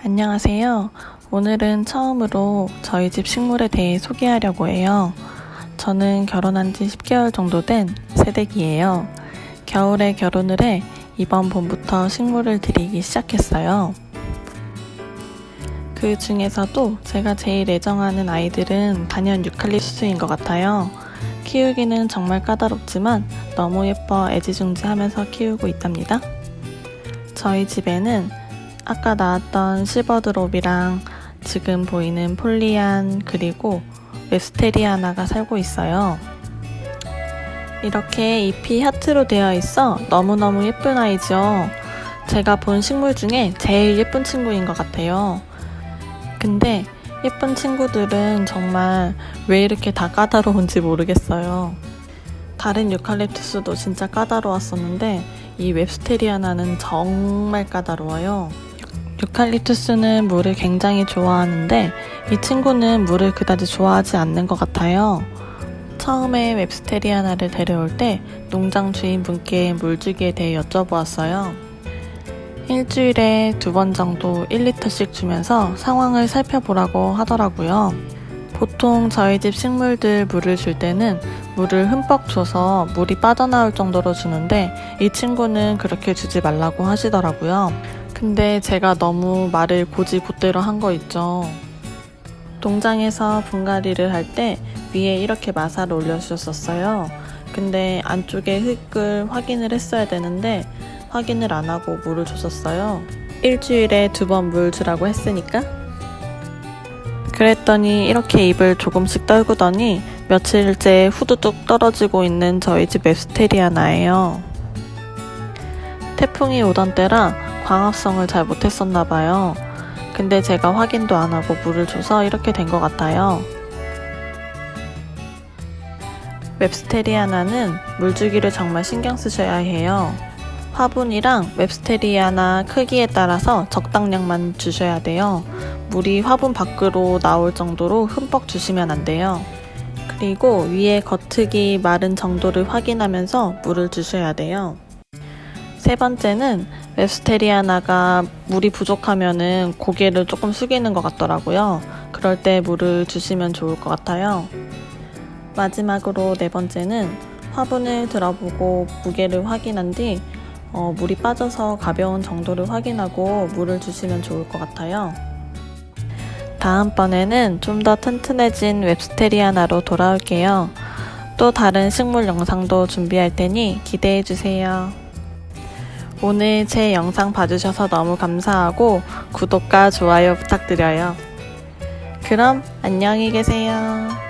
안녕하세요. 오늘은 처음으로 저희 집 식물에 대해 소개하려고 해요. 저는 결혼한 지 10개월 정도 된 새댁이에요. 겨울에 결혼을 해 이번 봄부터 식물을 들이기 시작했어요. 그 중에서도 제가 제일 애정하는 아이들은 단연 유칼립투스인 것 같아요. 키우기는 정말 까다롭지만 너무 예뻐 애지중지하면서 키우고 있답니다. 저희 집에는 아까 나왔던 실버드롭이랑 지금 보이는 폴리안 그리고 웹스테리아나가 살고 있어요. 이렇게 잎이 하트로 되어 있어 너무너무 예쁜 아이죠. 제가 본 식물 중에 제일 예쁜 친구인 것 같아요. 근데 예쁜 친구들은 정말 왜 이렇게 다 까다로운지 모르겠어요. 다른 유칼립투스도 진짜 까다로웠었는데 이 웹스테리아나는 정말 까다로워요. 유칼립투스는 물을 굉장히 좋아하는데 이 친구는 물을 그다지 좋아하지 않는 것 같아요. 처음에 웹스테리아나를 데려올 때 농장 주인 분께 물 주기에 대해 여쭤보았어요. 일주일에 두 번 정도 1리터씩 주면서 상황을 살펴보라고 하더라고요. 보통 저희 집 식물들 물을 줄 때는 물을 흠뻑 줘서 물이 빠져나올 정도로 주는데 이 친구는 그렇게 주지 말라고 하시더라고요. 근데 제가 너무 말을 고지 곧대로 한 거 있죠. 농장에서 분갈이를 할 때 위에 이렇게 마사를 올려주셨었어요. 근데 안쪽에 흙을 확인을 했어야 되는데 확인을 안 하고 물을 줬었어요. 일주일에 두 번 물 주라고 했으니까. 그랬더니 이렇게 입을 조금씩 떨구더니 며칠째 후두둑 떨어지고 있는 저희 집 웹스테리아나예요. 태풍이 오던 때라 광합성을 잘 못했었나 봐요. 근데 제가 확인도 안 하고 물을 줘서 이렇게 된 것 같아요. 웹스테리아나는 물주기를 정말 신경 쓰셔야 해요. 화분이랑 웹스테리아나 크기에 따라서 적당량만 주셔야 돼요. 물이 화분 밖으로 나올 정도로 흠뻑 주시면 안 돼요. 그리고 위에 겉흙이 마른 정도를 확인하면서 물을 주셔야 돼요. 세 번째는 웹스테리아나가 물이 부족하면은 고개를 조금 숙이는 것 같더라고요. 그럴 때 물을 주시면 좋을 것 같아요. 마지막으로 네 번째는 화분을 들어보고 무게를 확인한 뒤 어, 물이 빠져서 가벼운 정도를 확인하고 물을 주시면 좋을 것 같아요. 다음번에는 좀 더 튼튼해진 웹스테리아나로 돌아올게요. 또 다른 식물 영상도 준비할 테니 기대해 주세요. 오늘 제 영상 봐주셔서 너무 감사하고 구독과 좋아요 부탁드려요. 그럼 안녕히 계세요.